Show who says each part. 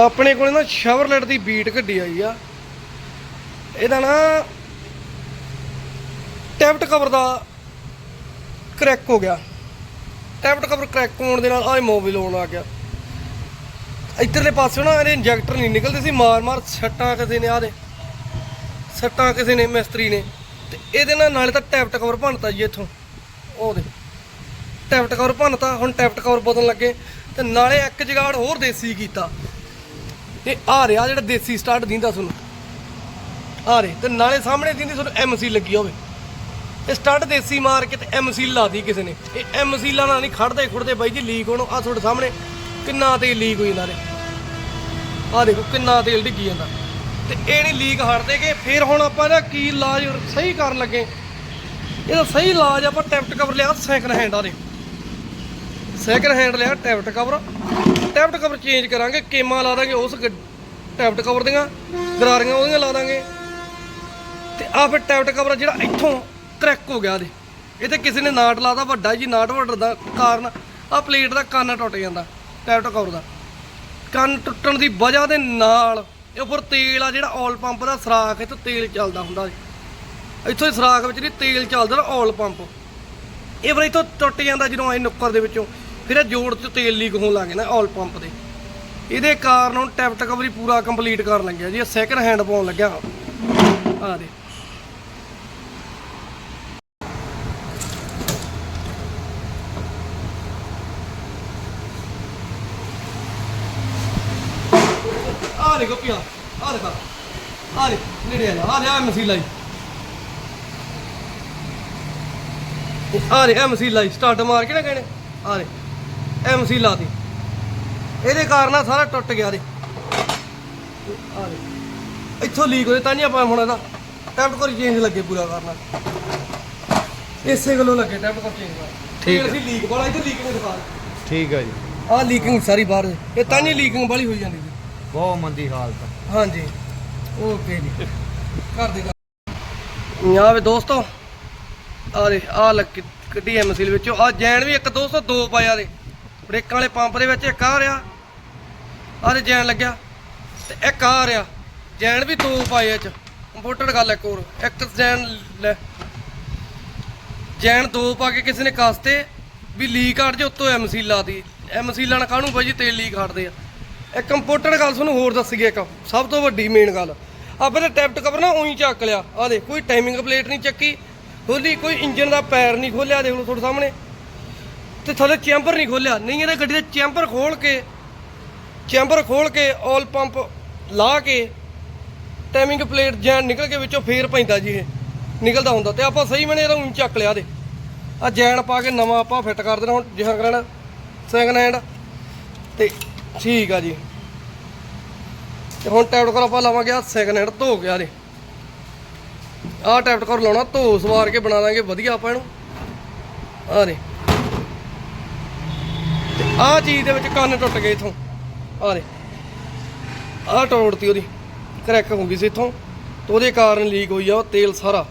Speaker 1: ਆਪਣੇ ਕੋਲੇ ਨਾ ਸ਼ਵਰਲੈਟ ਦੀ ਬੀਟ ਕੱਢੀ ਆਈ ਆ। ਇਹਦਾ ਨਾ ਟੈਪਟ ਕਵਰ ਦਾ ਕਰੈਕ ਹੋ ਗਿਆ। ਟੈਪਟ ਕਵਰ ਕਰੈਕ ਹੋਣ ਦੇ ਨਾਲ ਆਹ ਮੋਬਾਈਲ ਆਉਣ ਆ ਗਿਆ। ਇੱਧਰਲੇ ਪਾਸੇ ਨਾ ਇਹਦੇ ਇੰਜੈਕਟਰ ਨਹੀਂ ਨਿਕਲਦੇ ਸੀ ਮਾਰ ਮਾਰ ਸੱਟਾਂ ਕਿਸੇ ਨੇ ਆਦੇ ਸੱਟਾਂ ਕਿਸੇ ਨੇ, ਮਿਸਤਰੀ ਨੇ। ਤੇ ਇਹਦੇ ਨਾਲ ਨਾਲੇ ਤਾਂ ਟੈਪਟ ਕਵਰ ਭੰਨਤਾ ਜੀ ਇੱਥੋਂ। ਉਹ ਦੇ ਟੈਪਟ ਕਵਰ ਭੰਨਤਾ, ਹੁਣ ਟੈਪਟ ਕਵਰ ਬਦਲਣ ਲੱਗੇ। ਤੇ ਨਾਲੇ ਇੱਕ ਜਗਾੜ ਹੋਰ ਦੇਸੀ ਕੀਤਾ। ਤੇ ਆ ਰਿਹਾ ਜਿਹੜਾ ਦੇਸੀ ਸਟਾਰਟ ਦਿੰਦਾ ਤੁਹਾਨੂੰ। ਆ ਰੇ ਤੇ ਨਾਲੇ ਸਾਹਮਣੇ ਦਿੰਦੀ ਤੁਹਾਨੂੰ ਐਮਸੀ ਲੱਗੀ ਹੋਵੇ ਇਹ ਸਟਾਰਟ ਦੇਸੀ ਮਾਰ ਕੇ ਤੇ ਐਮਸੀ ਲਾਦੀ ਕਿਸੇ ਨੇ। ਇਹ ਐਮਸੀ ਨਾਲ ਨਹੀਂ ਖੜਦੇ ਖੁੜਦੇ ਬਾਈ ਜੀ ਲੀਕ ਹੋਣੋਂ ਆ ਤੁਹਾਡੇ ਸਾਹਮਣੇ ਕਿੰਨਾ ਤੇਲ ਲੀਕ ਹੋਈ ਜਾਂਦਾ ਰੇ। ਆ ਦੇਖੋ ਕਿੰਨਾ ਤੇਲ ਡਿੱਗੀ ਜਾਂਦਾ। ਤੇ ਇਹ ਨਹੀਂ ਲੀਕ ਹਟਦੇ ਕਿ ਫਿਰ ਹੁਣ ਆਪਾਂ ਇਹਦਾ ਕੀ ਇਲਾਜ ਸਹੀ ਕਰਨ ਲੱਗੇ। ਇਹਦਾ ਸਹੀ ਇਲਾਜ ਆਪਾਂ ਟੈਪਟ ਕਵਰ ਲਿਆ ਸੈਕਿੰਡ ਹੈਂਡ ਆ ਦੇ ਸੈਕਿੰਡ ਹੈਂਡ ਲਿਆ, tappet cover. Tappet cover change ਕਰਾਂਗੇ, ਕੇਮਾਂ ਲਾ ਦਾਂਗੇ, ਉਸ ਗੱਡ- ਟੈਪਟ ਕਵਰ ਦੀਆਂ, ਗਰਾਰੀਆਂ ਉਹਦੀਆਂ ਲਾ ਦਾਂਗੇ। ਤੇ ਆ ਫਿਰ ਟੈਪਟ ਕਵਰ ਜਿਹੜਾ ਇੱਥੋਂ ਕਰੈਕ ਹੋ ਗਿਆ ਦੇ ਇਹ ਤੇ ਕਿਸੇ ਨੇ ਨਾਟ ਲਾਦਾ ਵੱਡਾ ਜੀ, ਨਾਟ ਵੱਡਾ ਦਾ ਕਾਰਨ ਆ ਪਲੇਟ ਦਾ ਕੰਨ ਟੁੱਟ ਜਾਂਦਾ ਟੈਪਟ ਕਵਰ ਦਾ। ਕੰਨ ਟੁੱਟਣ ਦੀ ਵਜ੍ਹਾ ਦੇ ਨਾਲ ਇਹ ਉੱਪਰ ਤੇਲ ਆ ਜਿਹੜਾ ਆਇਲ ਪੰਪ ਦਾ ਸਰਾਖ, ਇੱਥੋਂ ਤੇਲ ਚੱਲਦਾ ਹੁੰਦਾ ਜੀ ਇੱਥੋਂ ਹੀ ਸਰਾਖ ਵਿੱਚ ਨਹੀਂ ਤੇਲ ਚੱਲਦਾ ਨਾ ਪੰਪ ਇਹ ਫਿਰ ਇੱਥੋਂ ਟੁੱਟ ਜਾਂਦਾ ਜਦੋਂ ਆਏ ਨੁੱਕਰ ਦੇ ਵਿੱਚੋਂ। ਫਿਰ ਇਹ ਜੋੜ 'ਚ ਤੇਲ ਲੀਕ ਹੋਣ ਲੱਗ ਨਾ ਆਇਲ ਪੰਪ ਦੇ। ਇਹਦੇ ਕਾਰਨ ਹੁਣ ਟੈਪਟ ਕਵਰ ਪੂਰਾ ਕੰਪਲੀਟ ਕਰਨ ਲੱਗਿਆ ਜੀ ਸੈਕਿੰਡ ਹੈਂਡ ਪਾਉਣ ਲੱਗਿਆ। ਆ ਦੇ ਆ ਦੇਖੋ ਪਿਆ ਆ ਦੇਖਾ ਆ ਦੇ ਨੇੜੇ ਆ ਆ ਰਿਹਾ ਮਸੀਲਾ ਜੀ ਆ ਰਿਹਾ ਮਸੀਲਾ ਹੀ ਸਟਾਰਟ ਮਾਰ ਕੇ ਨਾ ਕਹਿੰਦੇ ਆ ਦੇ ਐਮਸੀ ਲਾਤੀ। ਇਹਦੇ ਕਾਰਨ ਆ ਸਾਰਾ ਟੁੱਟ ਗਿਆ ਦੇ ਆ ਦੇ ਇੱਥੋਂ ਲੀਕ ਹੋਏ ਤਾਂ ਨਹੀਂ ਆਪਾਂ ਹੁਣ ਇਹਦਾ ਟੈਪ ਕੋਲ ਚੇਂਜ ਲੱਗੇ ਪੂਰਾ ਕਰਨਾ। ਇਸੇ ਗੱਲੋਂ ਲੱਗੇ ਟੈਪ ਕੋਲ ਚੇਂਜ ਕਰ
Speaker 2: ਠੀਕ
Speaker 1: ਅਸੀਂ ਲੀਕ ਵਾਲਾ ਇੱਧਰ ਲੀਕ ਨਹੀਂ ਦਿਖਾ
Speaker 2: ਠੀਕ ਹੈ ਜੀ।
Speaker 1: ਆ ਲੀਕਿੰਗ ਸਾਰੀ ਬਾਹਰ। ਇਹ ਤਾਂ ਨਹੀਂ ਲੀਕਿੰਗ ਵਾਲੀ ਹੋਈ ਜਾਂਦੀ ਸੀ।
Speaker 2: ਬਹੁਤ ਮੰਦੀ ਹਾਲਤ।
Speaker 1: ਹਾਂਜੀ। ਓਕੇ ਜੀ। ਕਰ ਦੇ ਯਾ ਵੇ ਦੋਸਤੋ। ਆ ਦੇ ਆ ਲੱਗੀ ਗੱਡੀ ਐਮਸੀਲ ਵਿੱਚੋਂ। ਆ ਜੈਨ ਵੀ ਇੱਕ ਦੋਸਤੋ ਦੋ ਪਾਇਆ ਦੇ। ਬ੍ਰੇਕਾਂ ਵਾਲੇ ਪੰਪ ਦੇ ਵਿੱਚ ਇੱਕ ਆ ਰਿਹਾ। ਆਹ ਦੇ ਜੈਨ ਲੱਗਿਆ। ਤੇ ਇੱਕ ਆ ਰਿਹਾ। ਜੈਨ ਵੀ ਦੋ ਪਾਏ ਇਹ ਚ। ਇੰਪੋਰਟਡ ਗੱਲ ਇੱਕ ਹੋਰ। ਇੱਕ ਜੈਨ ਲੈ। ਜੈਨ ਦੋ ਪਾ ਕੇ ਕਿਸੇ ਨੇ ਕਸਤੇ ਵੀ ਲੀਕ ਹਟ ਜੇ ਉੱਤੋਂ ਐਮਸੀ ਲਾਤੀ ਐਮਸੀ ਲਾਣ ਕਾਹਨੂੰ ਬਾਈ ਜੀ? ਤੇਲ ਲੀਕ ਹਟਦੇ ਆ। ਇੱਕ ਇੰਪੋਰਟਡ ਗੱਲ ਤੁਹਾਨੂੰ ਹੋਰ ਦੱਸੀਏ ਇੱਕ। ਸਭ ਤੋਂ ਵੱਡੀ ਮੇਨ ਗੱਲ। ਆਪੇ ਤਾਂ ਟੈਪਟ ਕਵਰ ਨਾ ਉਹੀ ਚੱਕ ਲਿਆ। ਆ ਦੇ ਕੋਈ ਟਾਈਮਿੰਗ ਪਲੇਟ ਨਹੀਂ ਚੱਕੀ। ਖੋਲੀ, ਕੋਈ ਇੰਜਨ ਦਾ ਪੈਰ ਨਹੀਂ ਖੋਲਿਆ। ਦੇਖ ਲਓ ਤੁਹਾਡੇ ਸਾਹਮਣੇ। ਤੇ ਥੱਲੇ ਚੈਂਬਰ ਨਹੀਂ ਖੋਲਿਆ ਨਹੀਂ, ਇਹਨੇ ਗੱਡੀ ਦਾ ਚੈਂਬਰ ਖੋਲ ਕੇ, ਚੈਂਬਰ ਖੋਲ ਕੇ ਆਇਲ ਪੰਪ ਲਾ ਕੇ ਟਾਈਮਿੰਗ ਪਲੇਟ ਜੈਨ ਨਿਕਲ ਕੇ ਵਿੱਚੋਂ ਫੇਰ ਪੈਂਦਾ ਜੀ ਇਹ। ਨਿਕਲਦਾ ਹੁੰਦਾ ਤੇ ਆਪਾਂ ਸਹੀ ਮਨੇ ਇਹਦਾ ਊਂ ਚੱਕ ਲਿਆ ਦੇ। ਆ ਜੈਨ ਪਾ ਕੇ ਨਵਾਂ ਆਪਾਂ ਫਿੱਟ ਕਰ ਦੇਣਾ ਹੁਣ ਜਿਹਾ ਕਰਨਾ ਸੈਕਿੰਡ ਹੈਂਡ ਤੇ ਠੀਕ ਆ ਜੀ। ਤੇ ਹੁਣ ਟੈਪਟ ਕਰ ਆਪਾਂ ਲਾਵਾਂਗੇ ਆ ਸੈਕਿੰਡ ਹੈਂਡ ਧੋ ਗਿਆ ਦੇ। ਆਹ ਟੈਪਟ ਕਰ ਲਾਉਣਾ, ਧੋ ਸਵਾਰ ਕੇ ਬਣਾ ਦਾਂਗੇ, ਵਧੀਆ ਆਪਾਂ ਇਹਨੂੰ। ਆ ਦੇ। ਤੇ ਆਹ ਚੀਜ਼ ਦੇ ਵਿੱਚ ਕੰਨ ਟੁੱਟ ਗਏ ਇਥੋਂ। ਆ ਦੇ ਆਹ ਟੋੜਤੀ ਉਹਦੀ। ਕਰੈਕ ਹੋ ਗਈ ਸੀ ਇਥੋਂ। ਤੇ ਉਹਦੇ ਕਾਰਨ ਲੀਕ ਹੋਈ ਆ ਉਹ ਤੇਲ ਸਾਰਾ।